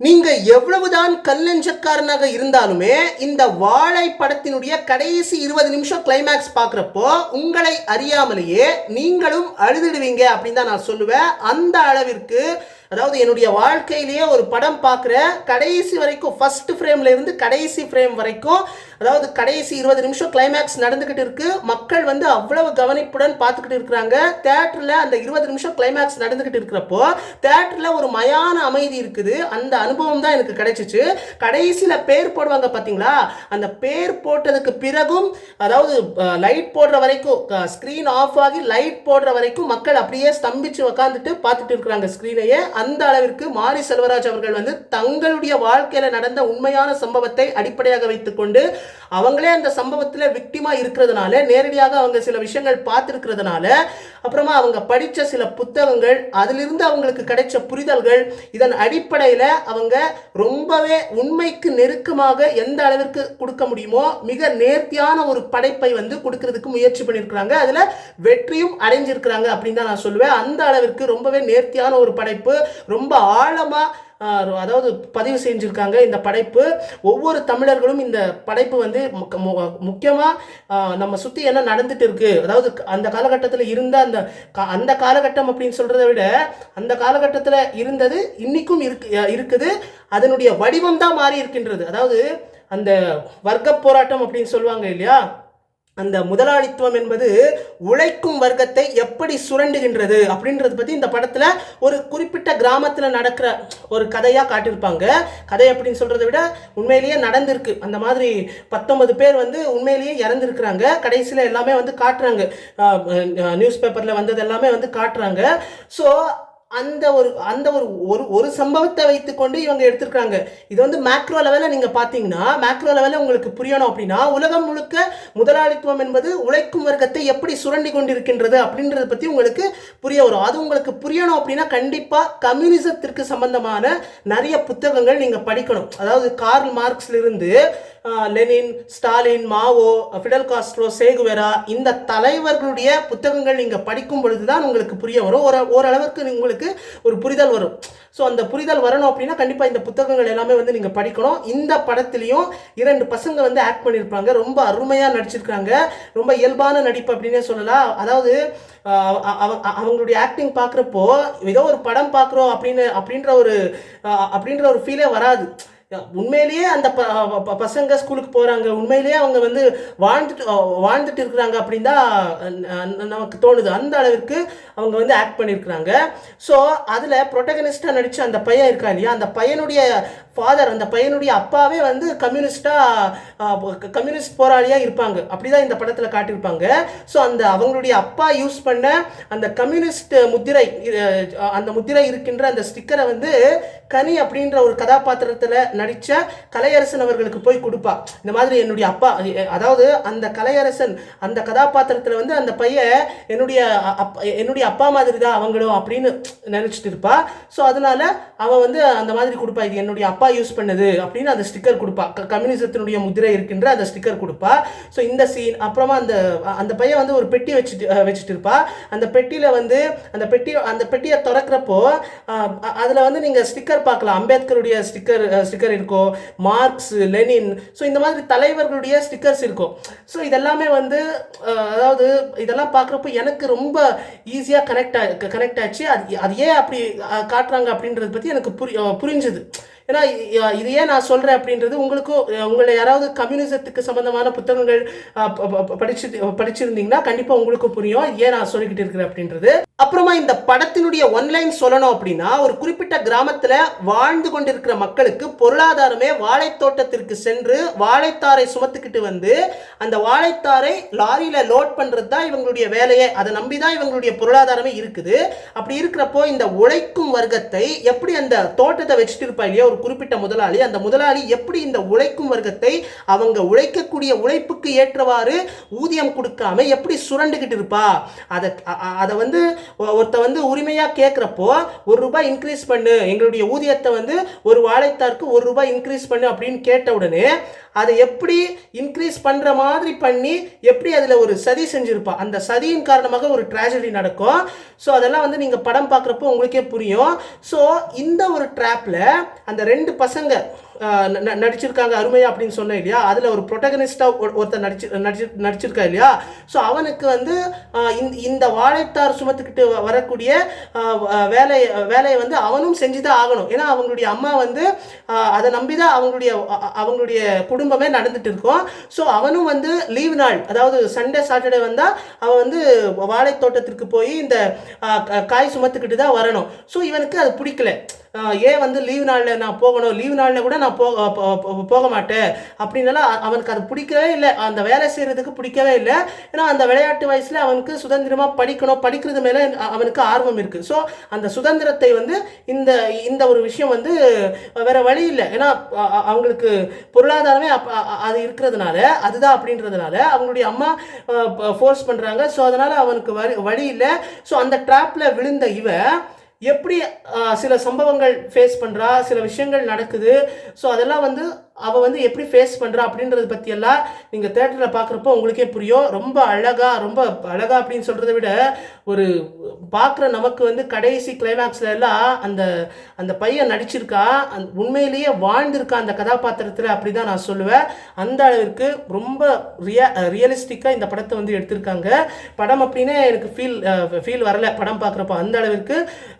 நீங்க எவ்வளவுதான் கல்லஞ்சக்காரனாக இருந்தாலுமே இந்த வாழை படத்தினுடைய கடைசி இருபது நிமிஷம் கிளைமேக்ஸ் பார்க்குறப்போ உங்களை அறியாமலேயே நீங்களும் அழுதுடுவீங்க அப்படின்னு தான் நான் சொல்லுவேன். அந்த அளவிற்கு அதாவது என்னுடைய வாழ்க்கையிலேயே ஒரு படம் பார்க்குற கடைசி வரைக்கும் ஃபர்ஸ்ட் ஃப்ரேம்ல இருந்து கடைசி ஃப்ரேம் வரைக்கும் அதாவது கடைசி இருபது நிமிஷம் கிளைமேக்ஸ் நடந்துக்கிட்டு இருக்கு. மக்கள் வந்து அவ்வளவு கவனிப்புடன் பார்த்துக்கிட்டு இருக்கிறாங்க. தேட்டரில் அந்த இருபது நிமிஷம் கிளைமேக்ஸ் நடந்துக்கிட்டு இருக்கிறப்போ தேட்டரில் ஒரு மயான அமைதி இருக்குது. அந்த அனுபவம் தான் எனக்கு கிடைச்சிச்சு. கடைசியில் பேர் போடுவாங்க பார்த்தீங்களா அந்த பேர் போட்டதுக்கு பிறகும் அதாவது லைட் போடுற வரைக்கும் ஸ்க்ரீன் ஆஃப் ஆகி லைட் போடுற வரைக்கும் மக்கள் அப்படியே ஸ்தம்பிச்சு உக்காந்துட்டு பார்த்துட்டு இருக்கிறாங்க ஸ்க்ரீனையே அந்த அளவிற்கு மாரி செல்வராஜ் அவர்கள் வந்து தங்களுடைய வாழ்க்கையில் நடந்த உண்மையான சம்பவத்தை அடிப்படையாக வைத்துக்கொண்டு அவங்களே அந்த சம்பவத்தில் விக்டிமா இருக்கிறதுனால நேரடியாக அவங்க சில விஷயங்கள் பார்த்துருக்கிறதுனால அப்புறமா அவங்க படித்த சில புத்தகங்கள் அதிலிருந்து அவங்களுக்கு கிடைச்ச புரிதல்கள் இதன் அடிப்படையில் அவங்க ரொம்பவே உண்மைக்கு நெருக்கமாக எந்த அளவிற்கு கொடுக்க முடியுமோ மிக நேர்த்தியான ஒரு படைப்பை வந்து கொடுக்கறதுக்கு முயற்சி பண்ணியிருக்கிறாங்க. அதில் வெற்றியும் அடைஞ்சிருக்கிறாங்க அப்படின்னு தான் நான் சொல்லுவேன். அந்த அளவிற்கு ரொம்பவே நேர்த்தியான ஒரு படைப்பு ரொம்ப ஆழமாக அதாவது பதிவு செஞ்சுருக்காங்க. இந்த படைப்பு ஒவ்வொரு தமிழர்களும் இந்த படைப்பு வந்து முக்கியமாக நம்ம சுற்றி என்ன நடந்துட்டு இருக்கு. அதாவது அந்த காலகட்டத்தில் இருந்த அந்த கா- அந்த காலகட்டம் அப்படின்னு சொல்கிறத விட அந்த காலகட்டத்தில் இருந்தது இன்றைக்கும் இருக்கு இருக்குது. அதனுடைய வடிவம் தான் மாறி இருக்கின்றது. அதாவது அந்த வர்க்க போராட்டம் அப்படின்னு சொல்லுவாங்க இல்லையா? அந்த முதலாளித்துவம் என்பது உழைக்கும் வர்க்கத்தை எப்படி சுரண்டுகின்றது அப்படின்றத பற்றி இந்த படத்தில் ஒரு குறிப்பிட்ட கிராமத்தில் நடக்கிற ஒரு கதையாக காட்டியிருப்பாங்க. கதை அப்படின்னு சொல்கிறத விட உண்மையிலேயே நடந்திருக்கு. அந்த மாதிரி பத்தொன்பது பேர் வந்து உண்மையிலேயே இறந்துருக்குறாங்க. கடைசியில் எல்லாமே வந்து காட்டுறாங்க. நியூஸ் பேப்பரில் வந்தது எல்லாமே வந்து காட்டுறாங்க. ஸோ அந்த ஒரு அந்த ஒரு ஒரு ஒரு சம்பவத்தை வைத்துக்கொண்டு இவங்க எடுத்திருக்காங்க இது வந்து மேக்ரோ லெவலில் நீங்கள் பார்த்தீங்கன்னா மேக்ரோ லெவலில் உங்களுக்கு புரியணும் அப்படின்னா உலகம் முழுக்க முதலாளித்துவம் என்பது உழைக்கும் வர்க்கத்தை எப்படி சுரண்டி கொண்டிருக்கின்றது அப்படின்றத பற்றி உங்களுக்கு புரிய வரும். அது உங்களுக்கு புரியணும் அப்படின்னா கண்டிப்பாக கம்யூனிசத்திற்கு சம்பந்தமான நிறைய புத்தகங்கள் நீங்கள் படிக்கணும். அதாவது Karl மார்க்ஸ்லேருந்து Lenin Stalin Mao Fidel Castro Che Guevara இந்த தலைவர்களுடைய புத்தகங்கள் நீங்கள் படிக்கும் பொழுது தான் உங்களுக்கு புரிய வரும். ஒரு ஓரளவுக்கு உங்களுக்கு ஒரு புரிதல் வரும். ஸோ அந்த புரிதல் வரணும் அப்படின்னா கண்டிப்பாக இந்த புத்தகங்கள் எல்லாமே வந்து நீங்கள் படிக்கணும். இந்த படத்துலையும் இரண்டு பசங்க வந்து ஆக்ட் பண்ணியிருப்பாங்க ரொம்ப அருமையாக நடிச்சிருக்காங்க. ரொம்ப இயல்பான நடிப்பு அப்படின்னே சொல்லலாம். அதாவது அவங்களுடைய ஆக்டிங் பார்க்குறப்போ ஏதோ ஒரு படம் பார்க்குறோம் அப்படின்னு அப்படின்ற ஒரு அப்படின்ற ஒரு ஃபீலே வராது. உண்மையிலேயே அந்த ப- பசங்க ஸ்கூலுக்கு போகிறாங்க உண்மையிலேயே அவங்க வந்து வாழ்ந்துட்டு வாழ்ந்துட்டு இருக்கிறாங்க அப்படின்னு தான் நமக்கு தோணுது. அந்த அளவிற்கு அவங்க வந்து ஆக்ட் பண்ணியிருக்கிறாங்க. ஸோ அதில் ப்ரொட்டகனிஸ்டாக நடித்த அந்த பையன் இருக்கா இல்லையா? அந்த பையனுடைய ஃபாதர் அந்த பையனுடைய அப்பாவே வந்து கம்யூனிஸ்டாக கம்யூனிஸ்ட் போராளியாக இருப்பாங்க. அப்படி தான் இந்த படத்தில் காட்டியிருப்பாங்க. ஸோ அந்த அவங்களுடைய அப்பா யூஸ் பண்ண அந்த கம்யூனிஸ்ட் முத்திரை அந்த முத்திரை இருக்கின்ற அந்த ஸ்டிக்கரை வந்து கனி அப்படின்ற ஒரு கதாபாத்திரத்தில் நடித்த கலையரசன் அவர்களுக்கு போய் கொடுப்பா. இந்த மாதிரி என்னுடைய அப்பா அதாவது அந்த கலையரசன் அந்த கதாபாத்திரத்தில் வந்து அந்த பையன் என்னுடைய அப் என்னுடைய அப்பா மாதிரி தான் அவங்களும் அப்படின்னு நினச்சிட்டு இருப்பா. ஸோ அதனால அவன் வந்து அந்த மாதிரி கொடுப்பா. இது என்னுடைய அப்பா யூஸ் பண்ணது அப்படின்னு அந்த ஸ்டிக்கர் கொடுப்பா. க- கம்யூனிசத்தினுடைய முதிரை இருக்கின்ற அந்த ஸ்டிக்கர் கொடுப்பா. ஸோ இந்த சீன் அப்புறமா அந்த அந்த பையன் வந்து ஒரு பெட்டி வச்சுட்டு வச்சுட்டு இருப்பா. அந்த பெட்டியில் வந்து அந்த பெட்டி அந்த பெட்டியை திறக்கிறப்போ அதில் வந்து நீங்கள் ஸ்டிக்கர் பார்க்கலாம். அம்பேத்கருடைய ஸ்டிக்கர் ஸ்டிக்கர் இருக்கும் மார்க்ஸ் லெனின் ஸோ இந்த மாதிரி தலைவர்களுடைய ஸ்டிக்கர்ஸ் இருக்கும் ஸோ இதெல்லாமே வந்து அதாவது இதெல்லாம் பார்க்குறப்போ எனக்கு ரொம்ப ஈஸியாக கனெக்ட் கனெக்ட் ஆச்சு. அது அது ஏன் அப்படி காட்டுறாங்க அப்படின்றத பற்றி எனக்கு புரி புரிஞ்சுது. ஏன்னா இது ஏன் நான் சொல்கிறேன் அப்படின்றது உங்களுக்கும் உங்களை யாராவது கம்யூனிசத்துக்கு சம்மந்தமான புத்தகங்கள் படிச்சு படிச்சிருந்தீங்கன்னா கண்டிப்பாக உங்களுக்கும் புரியும். ஏன் நான் சொல்லிக்கிட்டு இருக்கிறேன் அப்படின்றது. அப்புறமா இந்த படத்தினுடைய ஒன்லைன் சொல்லணும் அப்படின்னா ஒரு குறிப்பிட்ட கிராமத்தில் வாழ்ந்து கொண்டிருக்கிற மக்களுக்கு பொருளாதாரமே வாழைத்தோட்டத்திற்கு சென்று வாழைத்தாரை சுமத்துக்கிட்டு வந்து அந்த வாழைத்தாரை லாரியில் லோட் பண்ணுறது தான் இவங்களுடைய வேலையே. அதை நம்பி தான் இவங்களுடைய பொருளாதாரமே இருக்குது. அப்படி இருக்கிறப்போ இந்த உழைக்கும் வர்க்கத்தை எப்படி அந்த தோட்டத்தை வச்சுட்டு இருப்பா இல்லையா? ஒரு குறிப்பிட்ட முதலாளி அந்த முதலாளி எப்படி இந்த உழைக்கும் வர்க்கத்தை அவங்க உழைக்கக்கூடிய உழைப்புக்கு ஏற்றவாறு ஊதியம் கொடுக்காம எப்படி சுரண்டுகிட்டு இருப்பா? அதை அதை வந்து ஒருத்த வந்து உரிமையாக கேட்குறப்போ ஒரு ரூபாய் இன்க்ரீஸ் பண்ணு. எங்களுடைய ஊதியத்தை வந்து ஒரு வாழைத்தாருக்கு ஒரு ரூபாய் இன்க்ரீஸ் பண்ணு அப்படின்னு கேட்ட உடனே அதை எப்படி இன்க்ரீஸ் பண்ணுற மாதிரி பண்ணி எப்படி அதில் ஒரு சதி செஞ்சுருப்பா. அந்த சதியின் காரணமாக ஒரு ட்ராஜடி நடக்கும். ஸோ அதெல்லாம் வந்து நீங்கள் படம் பார்க்குறப்போ உங்களுக்கே புரியும். ஸோ இந்த ஒரு ட்ராப்பில் அந்த ரெண்டு பசங்க நடிச்சிருக்காங்க அருமையா அப்படின்னு சொன்னேன் இல்லையா? அதில் ஒரு ப்ரொட்டகனிஸ்டாக ஒருத்தர் நடிச்சு நடிச்சு நடிச்சிருக்கா இல்லையா? ஸோ அவனுக்கு வந்து இந்த- இந்த வாழைத்தார் சுமத்துக்கிட்டு வரக்கூடிய வேலை வேலையை வந்து அவனும் செஞ்சு தான் ஆகணும். ஏன்னா அவங்களுடைய அம்மா வந்து அதை நம்பி தான் அவங்களுடைய அவங்களுடைய குடும்பமே நடந்துட்டு இருக்கும். ஸோ அவனும் வந்து லீவ் நாள் அதாவது சண்டே சாட்டர்டே வந்தால் அவன் வந்து வாழைத்தோட்டத்திற்கு போய் இந்த காய் சுமத்துக்கிட்டு தான் வரணும். ஸோ இவனுக்கு அது பிடிக்கல. ஏன் வந்து லீவ் நாளில் நான் போகணும்? லீவ் நாளில் கூட நான் போக போக மாட்டேன். அப்படின்னால அவனுக்கு அது பிடிக்கவே இல்லை. அந்த வேலை செய்கிறதுக்கு பிடிக்கவே இல்லை. ஏன்னா அந்த விளையாட்டு வயசில் அவனுக்கு சுதந்திரமாக படிக்கணும். படிக்கிறது மேலே அவனுக்கு ஆர்வம் இருக்குது ஸோ அந்த சுதந்திரத்தை வந்து இந்த இந்த ஒரு விஷயம் வந்து வேற வழி இல்லை. ஏன்னா அவங்களுக்கு பொருளாதாரமே அப்- அது இருக்கிறதுனால அதுதான் அப்படின்றதுனால அவங்களுடைய அம்மா ஃபோர்ஸ் பண்ணுறாங்க ஸோ அதனால் அவனுக்கு வழி வழி இல்லை. ஸோ அந்த ட்ராப்பில் விழுந்த இவன் எப்படி சில சம்பவங்கள் ஃபேஸ் பண்ணுறா சில விஷயங்கள் நடக்குது. ஸோ அதெல்லாம் வந்து அவள் வந்து எப்படி ஃபேஸ் பண்ணுறா அப்படின்றத பற்றியெல்லாம் நீங்கள் தேட்டரில் பார்க்குறப்போ உங்களுக்கே புரியும். ரொம்ப அழகாக ரொம்ப அழகா அப்படின்னு சொல்கிறத விட ஒரு பார்க்குற நமக்கு வந்து கடைசி கிளைமேக்ஸில் எல்லாம் அந்த அந்த பையன் நடிச்சிருக்கா அந் உண்மையிலேயே வாழ்ந்திருக்கா அந்த கதாபாத்திரத்தில் அப்படி தான் நான் சொல்லுவேன். அந்த அளவிற்கு ரொம்ப ரியா ரியலிஸ்டிக்காக இந்த படத்தை வந்து எடுத்திருக்காங்க. படம் அப்படின்னே எனக்கு ஃபீல் ஃபீல் வரலை. படம் பார்க்குறப்போ அந்த அளவிற்கு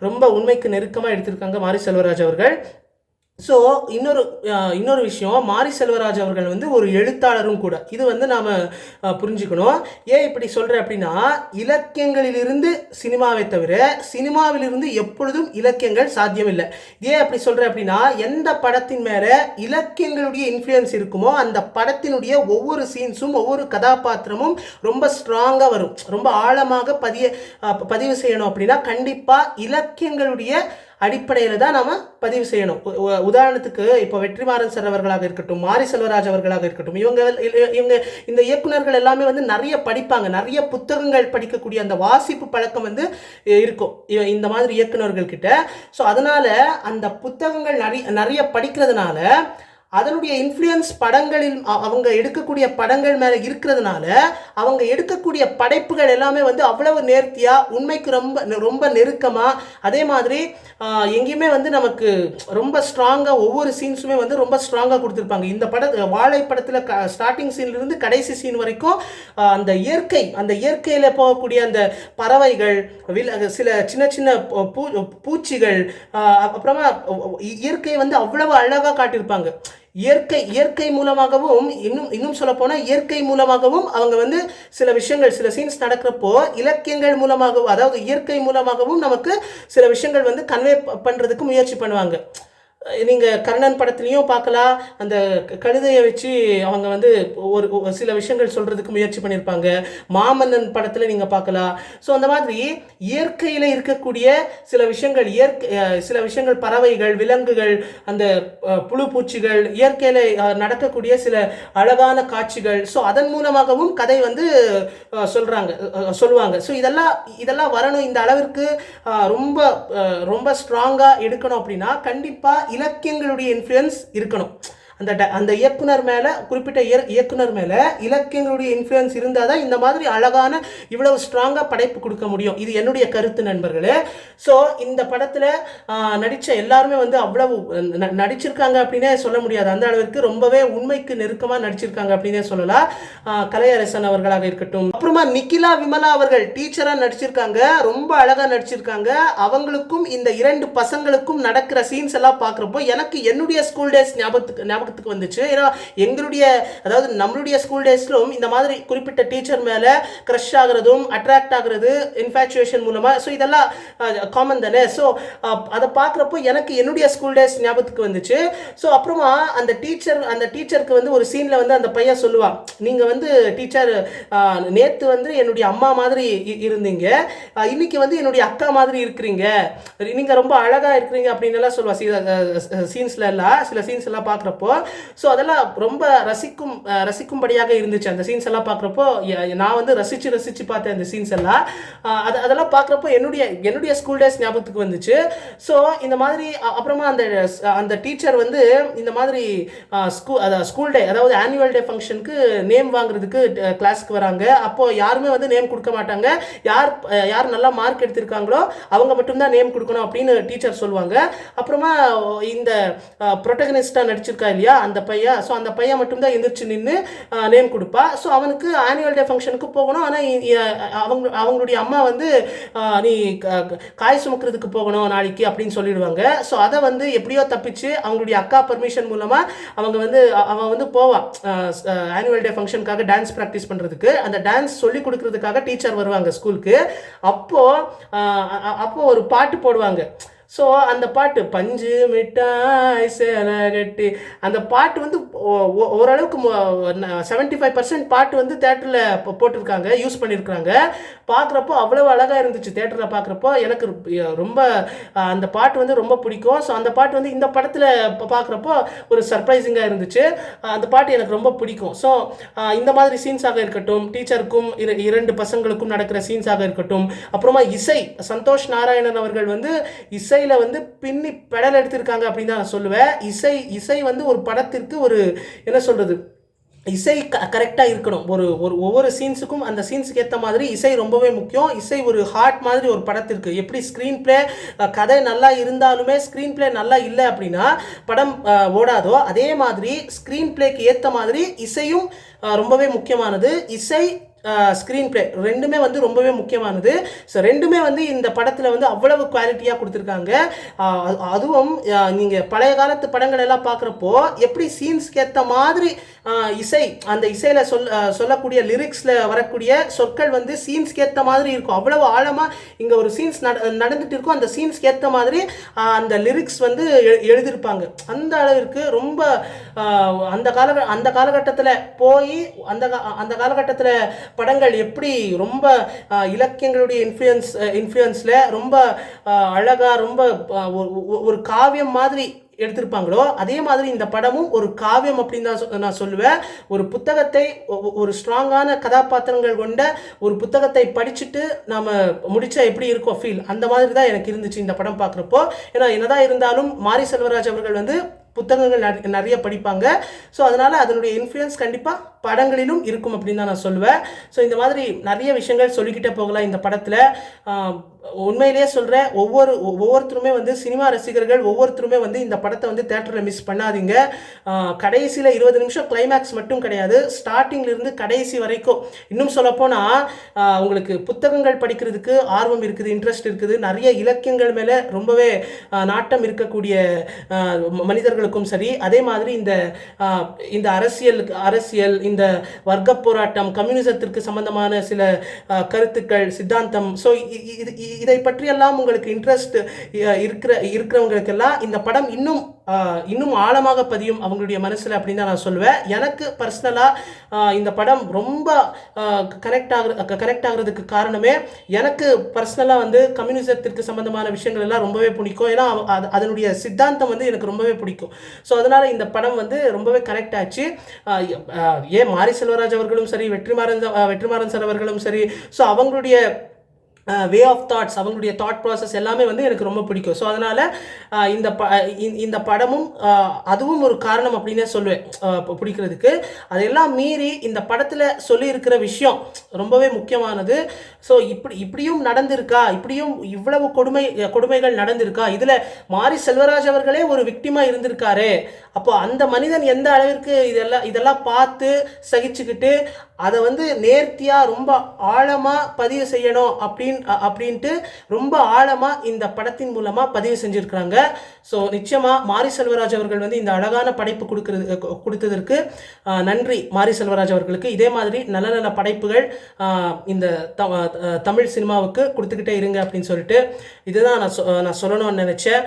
ரொம்ப உண்மைக்கு நெருக்கமாக எடுத்திருக்காங்க மாரி செல்வராஜ் அவர்கள். ஸோ இன்னொரு இன்னொரு விஷயம் மாரி செல்வராஜ் அவர்கள் வந்து ஒரு எழுத்தாளரும் கூட. இது வந்து நாம் புரிஞ்சுக்கணும். ஏன் இப்படி சொல்கிறேன் அப்படின்னா இலக்கியங்களிலிருந்து சினிமாவை தவிர சினிமாவிலிருந்து எப்பொழுதும் இலக்கியங்கள் சாத்தியமில்லை. ஏன் அப்படி சொல்கிறேன் அப்படின்னா எந்த படத்தின் மேலே இலக்கியங்களுடைய இன்ஃப்ளூயன்ஸ் இருக்குமோ அந்த படத்தினுடைய ஒவ்வொரு சீன்ஸும் ஒவ்வொரு கதாபாத்திரமும் ரொம்ப ஸ்ட்ராங்காக வரும். ரொம்ப ஆழமாக பதிய பதிவு செய்யணும் அப்படின்னா கண்டிப்பாக இலக்கியங்களுடைய அடிப்படையில் தான் நாம் பதிவு செய்யணும். உதாரணத்துக்கு இப்போ வெற்றிமாறன் சார் அவர்களாக இருக்கட்டும் மாரி செல்வராஜ் அவர்களாக இருக்கட்டும் இவங்க இவங்க இந்த இயக்குனர்கள் எல்லாமே வந்து நிறைய படிப்பாங்க. நிறைய புத்தகங்கள் படிக்கக்கூடிய அந்த வாசிப்பு பழக்கம் வந்து இருக்கும். இ- இந்த மாதிரி இயக்குனர்கள் கிட்ட. ஸோ அதனால் அந்த புத்தகங்கள் நிறைய நிறைய படிக்கிறதுனால அதனுடைய இன்ஃப்ளூயன்ஸ் படங்களில் அவங்க எடுக்கக்கூடிய படங்கள் மேலே இருக்கிறதுனால அவங்க எடுக்கக்கூடிய படைப்புகள் எல்லாமே வந்து அவ்வளவு நேர்த்தியாக உண்மைக்கு ரொம்ப ரொம்ப நெருக்கமாக அதே மாதிரி எங்கேயுமே வந்து நமக்கு ரொம்ப ஸ்ட்ராங்காக ஒவ்வொரு சீன்ஸுமே வந்து ரொம்ப ஸ்ட்ராங்காக கொடுத்துருப்பாங்க. இந்த பட வாழை படத்தில் க ஸ்டார்டிங் சீன்லேருந்து கடைசி சீன் வரைக்கும் அந்த இயற்கை அந்த இயற்கையில் போகக்கூடிய அந்த பறவைகள் வில் சில சின்ன சின்ன பூ- பூச்சிகள் அப்புறமா இயற்கையை வந்து அவ்வளவு அழகாக காட்டியிருப்பாங்க. இயற்கை இயற்கை மூலமாகவும் இன்னும் இன்னும் சொல்லப்போனால் இயற்கை மூலமாகவும் அவங்க வந்து சில விஷயங்கள் சில சீன்ஸ் நடக்கிறப்போ இலக்கியங்கள் மூலமாகவும் அதாவது இயற்கை மூலமாகவும் நமக்கு சில விஷயங்கள் வந்து கன்வே பண்ணுறதுக்கு முயற்சி பண்ணுவாங்க. நீங்கள் கர்ணன் படத்துலேயும் பார்க்கலாம். அந்த கழுதையை வச்சு அவங்க வந்து ஒரு ஒரு சில விஷயங்கள் சொல்கிறதுக்கு முயற்சி பண்ணியிருப்பாங்க. மாமன்னன் படத்தில் நீங்கள் பார்க்கலாம். ஸோ அந்த மாதிரி இயற்கையில் இருக்கக்கூடிய சில விஷயங்கள் இயற்கை சில விஷயங்கள் பறவைகள் விலங்குகள் அந்த புழு பூச்சிகள் இயற்கையில் நடக்கக்கூடிய சில அழகான காட்சிகள். ஸோ அதன் மூலமாகவும் கதை வந்து சொல்கிறாங்க சொல்லுவாங்க. ஸோ இதெல்லாம் இதெல்லாம் வரணும். இந்த அளவிற்கு ரொம்ப ரொம்ப ஸ்ட்ராங்காக எடுக்கணும் அப்படின்னா கண்டிப்பாக இலக்கியங்களுடைய இன்ஃப்ளூயன்ஸ் இருக்கணும். அந்த ட- அந்த இயக்குனர் மேலே குறிப்பிட்ட இய இயக்குனர் மேலே இலக்கியங்களுடைய இன்ஃப்ளூயன்ஸ் இருந்தால் தான் இந்த மாதிரி அழகான இவ்வளவு ஸ்ட்ராங்காக படைப்பு கொடுக்க முடியும். இது என்னுடைய கருத்து நண்பர்களே. ஸோ இந்த படத்தில் நடித்த எல்லாருமே வந்து அவ்வளவு ந- நடிச்சிருக்காங்க அப்படின்னே சொல்ல முடியாது. அந்த அளவிற்கு ரொம்பவே உண்மைக்கு நெருக்கமாக நடிச்சிருக்காங்க அப்படின்னே சொல்லலாம். கலையரசன் அவர்களாக இருக்கட்டும். அப்புறமா நிக்கிலா விமலா அவர்கள் டீச்சராக நடிச்சிருக்காங்க. ரொம்ப அழகாக நடிச்சிருக்காங்க. அவங்களுக்கும் இந்த இரண்டு பசங்களுக்கும் நடக்கிற சீன்ஸ் எல்லாம் பார்க்குறப்போ எனக்கு என்னுடைய ஸ்கூல் டேஸ் ஞாபகத்துக்கு ஞாபகம் ஞாபகத்துக்கு வந்துச்சு. ஏன்னா எங்களுடைய அதாவது நம்மளுடைய ஸ்கூல் டேஸ்லும் இந்த மாதிரி குறிப்பிட்ட டீச்சர் மேலே க்ரஷ் ஆகுறதும் அட்ராக்ட் ஆகுறது இன்ஃபேச்சுவேஷன் மூலமாக ஸோ இதெல்லாம் காமன் தானே? ஸோ அதை பார்க்குறப்போ எனக்கு என்னுடைய ஸ்கூல் டேஸ் ஞாபகத்துக்கு வந்துச்சு. ஸோ அப்புறமா அந்த டீச்சர் அந்த டீச்சருக்கு வந்து ஒரு சீனில் வந்து அந்த பையன் சொல்லுவான் நீங்கள் வந்து டீச்சர் நேற்று வந்து என்னுடைய அம்மா மாதிரி இருந்தீங்க. இன்னைக்கு வந்து என்னுடைய அக்கா மாதிரி இருக்கிறீங்க. நீங்கள் ரொம்ப அழகாக இருக்கிறீங்க அப்படின்னு எல்லாம் சொல்லுவாள் சீன்ஸில் எல்லாம் சில சீன்ஸ் எல்லாம் பார்க்குறப்போ ஸோ அதெல்லாம் ரொம்ப ரசிக்கும் ரசிக்கும்படியாக இருந்துச்சு அந்த சீன்ஸ் எல்லாம் பார்க்குறப்போ நான் வந்து ரசித்து ரசித்து பார்த்தேன் அந்த சீன்ஸ் எல்லாம். அது அதெல்லாம் பார்க்குறப்போ என்னுடைய என்னுடைய ஸ்கூல் டேஸ் ஞாபகத்துக்கு வந்துச்சு. ஸோ இந்த மாதிரி அப்புறமா அந்த அந்த டீச்சர் வந்து இந்த மாதிரி ஸ்கூல் அதாவது ஸ்கூல் டே அதாவது ஆனுவல் டே ஃபங்க்ஷனுக்கு நேம் வாங்குறதுக்கு கிளாஸ்க்கு வராங்க. அப்போது யாருமே வந்து நேம் கொடுக்க மாட்டாங்க. யார் யார் நல்லா மார்க் எடுத்திருக்காங்களோ அவங்க மட்டும்தான் நேம் கொடுக்கணும் அப்படின்னு டீச்சர் சொல்லுவாங்க. அப்புறமா இந்த ப்ரொட்டகனிஸ்டாக நடிச்சிருக்கா இல்லையா? அந்த பையன் ஸோ அந்த பையன் மட்டும்தான் எந்திரிச்சு நின்று நேம் கொடுப்பா. ஸோ அவனுக்கு ஆனுவல் டே ஃபங்க்ஷனுக்கு போகணும். ஆனால் அவங்க அவங்களுடைய அம்மா வந்து நீ க- காய் சுமக்கிறதுக்கு போகணும் நாளைக்கு அப்படின்னு சொல்லிடுவாங்க. ஸோ அதை வந்து எப்படியோ தப்பிச்சு அவங்களுடைய அக்கா பர்மிஷன் மூலமாக அவங்க வந்து அவன் வந்து போவான் ஆனுவல் டே ஃபங்க்ஷனுக்காக டான்ஸ் ப்ராக்டிஸ் பண்ணுறதுக்கு அந்த டான்ஸ் சொல்லி கொடுக்கறதுக்காக டீச்சர் வருவாங்க ஸ்கூலுக்கு அப்போது அப்போது ஒரு பாட்டு போடுவாங்க. ஸோ அந்த பாட்டு பஞ்சு மிட்டாய் சேலை கட்டி அந்த பாட்டு வந்து ஓரளவுக்கு செவன்ட்டி ஃபைவ் பர்சன்ட் பாட்டு வந்து தேட்டரில் போட்டிருக்காங்க யூஸ் பண்ணியிருக்காங்க பார்க்குறப்போ அவ்வளோ அழகாக இருந்துச்சு தேட்டரில் பார்க்குறப்போ எனக்கு ரொம்ப அந்த பாட்டு வந்து ரொம்ப பிடிக்கும். ஸோ அந்த பாட்டு வந்து இந்த படத்தில் பார்க்குறப்போ ஒரு சர்ப்ரைசிங்காக இருந்துச்சு. அந்த பாட்டு எனக்கு ரொம்ப பிடிக்கும். ஸோ இந்த மாதிரி சீன்ஸாக இருக்கட்டும் டீச்சருக்கும் இர- இரண்டு பசங்களுக்கும் நடக்கிற சீன்ஸாக இருக்கட்டும் அப்புறமா இசை சந்தோஷ் நாராயணன் அவர்கள் வந்து இசை இசையில் வந்து பின்னி பெடல் எடுத்திருக்காங்க அப்படின்னு தான் நான் சொல்லுவேன். இசை இசை வந்து ஒரு படத்திற்கு ஒரு என்ன சொல்கிறது இசை க கரெக்டாக இருக்கணும். ஒரு ஒரு ஒவ்வொரு சீன்ஸுக்கும் அந்த சீன்ஸுக்கு ஏற்ற மாதிரி இசை ரொம்பவே முக்கியம். இசை ஒரு ஹார்ட் மாதிரி ஒரு படத்திற்கு. எப்படி ஸ்க்ரீன் ப்ளே கதை நல்லா இருந்தாலுமே ஸ்க்ரீன் ப்ளே நல்லா இல்லை அப்படின்னா படம் ஓடாதோ அதே மாதிரி ஸ்க்ரீன் ப்ளேக்கு ஏற்ற மாதிரி இசையும் ரொம்பவே முக்கியமானது. இசை ஸ்க்ரீன் பிளே ரெண்டுமே வந்து ரொம்பவே முக்கியமானது. ஸோ ரெண்டுமே வந்து இந்த படத்தில் வந்து அவ்வளவு குவாலிட்டியாக கொடுத்துருக்காங்க. அதுவும் நீங்கள் பழைய காலத்து படங்கள் எல்லாம் பார்க்குறப்போ எப்படி சீன்ஸ்க்கு ஏற்ற மாதிரி இசை அந்த இசையில் சொல் சொல்லக்கூடிய லிரிக்ஸில் வரக்கூடிய சொற்கள் வந்து சீன்ஸ்க்கு ஏற்ற மாதிரி இருக்கும். அவ்வளவு ஆழமாக இங்கே ஒரு சீன்ஸ் நட நடந்துட்டு இருக்கும். அந்த சீன்ஸ்க்கு ஏற்ற மாதிரி அந்த லிரிக்ஸ் வந்து எ- எழுதியிருப்பாங்க. அந்த அளவிற்கு ரொம்ப அந்த கால அந்த காலகட்டத்தில் போய் அந்த அந்த காலகட்டத்தில் படங்கள் எப்படி ரொம்ப இலக்கியங்களுடைய இன்ஃப்ளூயன்ஸ் இன்ஃப்ளூயன்ஸில் ரொம்ப அழகாக ரொம்ப ஒரு- காவியம் மாதிரி எடுத்திருப்பாங்களோ அதே மாதிரி இந்த படமும் ஒரு காவியம் அப்படின்னு தான் சொ- நான் சொல்லுவேன். ஒரு புத்தகத்தை ஒரு ஸ்ட்ராங்கான கதாபாத்திரங்கள் கொண்ட ஒரு புத்தகத்தை படிச்சுட்டு நாம் முடிச்சா எப்படி இருக்கும் ஃபீல் அந்த மாதிரி தான் எனக்கு இருந்துச்சு இந்த படம் பார்க்குறப்போ. ஏன்னா என்னதான் இருந்தாலும் மாரி செல்வராஜ் அவர்கள் வந்து புத்தகங்கள் நிறைய- படிப்பாங்க. ஸோ அதனால் அதனுடைய இன்ஃப்ளூயன்ஸ் கண்டிப்பாக படங்களிலும் இருக்கும் அப்படின்னு தான் நான் சொல்லுவேன். ஸோ இந்த மாதிரி நிறைய விஷயங்கள் சொல்லிக்கிட்டே போகலாம் இந்த படத்தில். உண்மையிலேயே சொல்கிறேன் ஒவ்வொரு ஒவ்வொருத்தருமே வந்து சினிமா ரசிகர்கள் ஒவ்வொருத்தருமே வந்து இந்த படத்தை வந்து தேட்டரில் மிஸ் பண்ணாதீங்க. கடைசியில் இருபது நிமிஷம் கிளைமேக்ஸ் மட்டும் கிடையாது ஸ்டார்டிங்லேருந்து கடைசி வரைக்கும். இன்னும் சொல்லப்போனால் உங்களுக்கு புத்தகங்கள் படிக்கிறதுக்கு ஆர்வம் இருக்குது இன்ட்ரெஸ்ட் இருக்குது நிறைய இலக்கியங்கள் மேலே ரொம்பவே நாட்டம் இருக்கக்கூடிய மனிதர்களுக்கும் சரி அதே மாதிரி இந்த இந்த அரசியல் அரசியல் இந்த வர்க்க போராட்டம் கம்யூனிசத்திற்கு சம்பந்தமான சில கருத்துக்கள் சித்தாந்தம். ஸோ இது இதை பற்றியெல்லாம் உங்களுக்கு இன்ட்ரெஸ்ட் இருக்கிற இருக்கிறவங்களுக்கெல்லாம் இந்த படம் இன்னும் இன்னும் ஆழமாக பதியும் அவங்களுடைய மனசில் அப்படின்னு தான் நான் சொல்லுவேன். எனக்கு பர்சனலாக இந்த படம் ரொம்ப கனெக்ட் ஆகுற கனெக்ட் ஆகுறதுக்கு காரணமே எனக்கு பர்சனலாக வந்து கம்யூனிசத்திற்கு சம்மந்தமான விஷயங்கள் எல்லாம் ரொம்பவே பிடிக்கும். ஏன்னா அது- அதனுடைய சித்தாந்தம் வந்து எனக்கு ரொம்பவே பிடிக்கும். ஸோ அதனால் இந்த படம் வந்து ரொம்பவே கனெக்ட் ஆச்சு. ஏ மாரி செல்வராஜ் அவர்களும் சரி வெற்றிமாறன் வெற்றிமாறன் சார் அவர்களும் சரி. ஸோ அவங்களுடைய வே ஆஃப் தாட்ஸ் அவங்களுடைய தாட் ப்ராசஸ் எல்லாமே வந்து எனக்கு ரொம்ப பிடிக்கும். ஸோ அதனால் இந்த ப இந்த- இந்த படமும் அதுவும் ஒரு காரணம் அப்படின்னே சொல்லுவேன். பிடிக்கிறதுக்கு. அதெல்லாம் மீறி இந்த படத்தில் சொல்லியிருக்கிற விஷயம் ரொம்பவே முக்கியமானது. ஸோ இப்படி இப்படியும் நடந்திருக்கா? இப்படியும் இவ்வளவு கொடுமை கொடுமைகள் நடந்திருக்கா? இதில் மாரி செல்வராஜ் அவர்களே ஒரு விக்டிமாக இருந்திருக்காரு. அப்போ அந்த மனிதன் எந்த அளவிற்கு இதெல்லாம் இதெல்லாம் பார்த்து சகிச்சுக்கிட்டு அதை வந்து நேர்த்தியாக ரொம்ப ஆழமாக பதிவு செய்யணும் அப்படின்னு அப்படின்ட்டு ரொம்ப ஆழமாக இந்த படத்தின் மூலமாக பதிவு செஞ்சுருக்கிறாங்க. ஸோ நிச்சயமாக மாரி செல்வராஜ் அவர்கள் வந்து இந்த அழகான படைப்பு கொடுக்கறது கொடுத்ததற்கு நன்றி மாரி செல்வராஜ் அவர்களுக்கு. இதே மாதிரி நல்ல நல்ல படைப்புகள் இந்த தமிழ் சினிமாவுக்கு கொடுத்துக்கிட்டே இருங்க அப்படின்னு சொல்லிட்டு இதுதான் நான் சொ- நான் சொல்லணும்னு நினச்சேன்.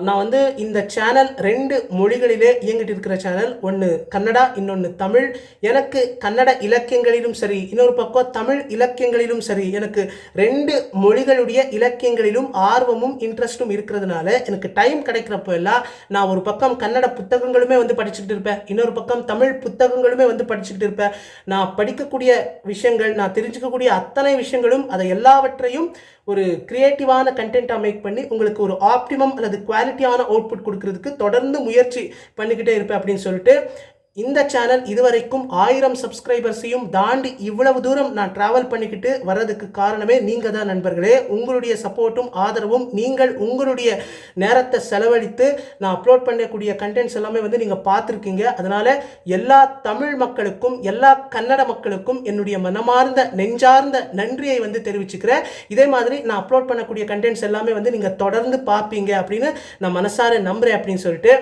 நான் வந்து இந்த சேனல் ரெண்டு மொழிகளிலே இயங்கிட்டு இருக்கிற சேனல் ஒன்று கன்னடா இன்னொன்று தமிழ். எனக்கு கன்னட இலக்கியங்களிலும் சரி இன்னொரு பக்கம் தமிழ் இலக்கியங்களிலும் சரி எனக்கு ரெண்டு ரெண்டு மொழிகளுடைய இலக்கியங்களிலும் ஆர்வமும் இன்ட்ரெஸ்ட்டும் இருக்கிறதுனால எனக்கு டைம் கிடைக்கிறப்போ எல்லாம் நான் ஒரு பக்கம் கன்னட புத்தகங்களுமே வந்து படிச்சுக்கிட்டு இருப்பேன். இன்னொரு பக்கம் தமிழ் புத்தகங்களுமே வந்து படிச்சுக்கிட்டு இருப்பேன். நான் படிக்கக்கூடிய விஷயங்கள் நான் தெரிஞ்சுக்கக்கூடிய அத்தனை விஷயங்களும் அதை எல்லாவற்றையும் ஒரு கிரியேட்டிவான கண்டென்ட்டாக மேக் பண்ணி உங்களுக்கு ஒரு ஆப்டிமம் அல்லது குவாலிட்டியான அவுட்புட் கொடுக்கறதுக்கு தொடர்ந்து முயற்சி பண்ணிக்கிட்டே இருப்பேன் அப்படின்னு சொல்லிட்டு இந்த சேனல் இதுவரைக்கும் ஆயிரம் சப்ஸ்கிரைபர்ஸையும் தாண்டி இவ்வளவு தூரம் நான் ட்ராவல் பண்ணிக்கிட்டு வர்றதுக்கு காரணமே நீங்கள் தான் நண்பர்களே. உங்களுடைய சப்போர்ட்டும் ஆதரவும் நீங்கள் உங்களுடைய நேரத்தை செலவழித்து நான் அப்லோட் பண்ணக்கூடிய கண்டென்ட்ஸ் எல்லாமே வந்து நீங்கள் பார்த்துருக்கீங்க. அதனால் எல்லா தமிழ் மக்களுக்கும் எல்லா கன்னட மக்களுக்கும் என்னுடைய மனமார்ந்த நெஞ்சார்ந்த நன்றியை வந்து தெரிவிச்சுக்கிறேன். இதே மாதிரி நான் அப்லோட் பண்ணக்கூடிய கண்டென்ட்ஸ் எல்லாமே வந்து நீங்கள் தொடர்ந்து பார்ப்பீங்க அப்படின்னு நான் மனசார நம்புகிறேன் அப்படின்னு சொல்லிட்டு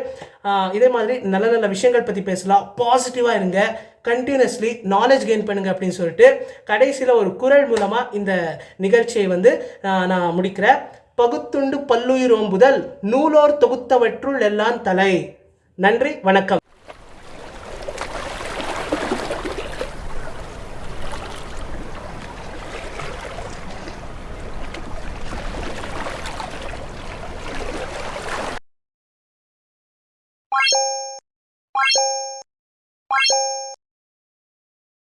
இதே மாதிரி நல்ல நல்ல விஷயங்கள் பற்றி பேசலாம். பாசிட்டிவாக இருங்க கண்டினியூஸ்லி நாலேஜ் கெயின் பண்ணுங்க அப்படின்னு சொல்லிட்டு கடைசியில் ஒரு குரல் மூலமாக இந்த நிகழ்ச்சியை வந்து நான் முடிக்கிறேன். பகுத்துண்டு பல்லுயிரோம்புதல் நூலோர் தொகுத்தவற்றுள் எல்லாம் தலை. நன்றி வணக்கம்.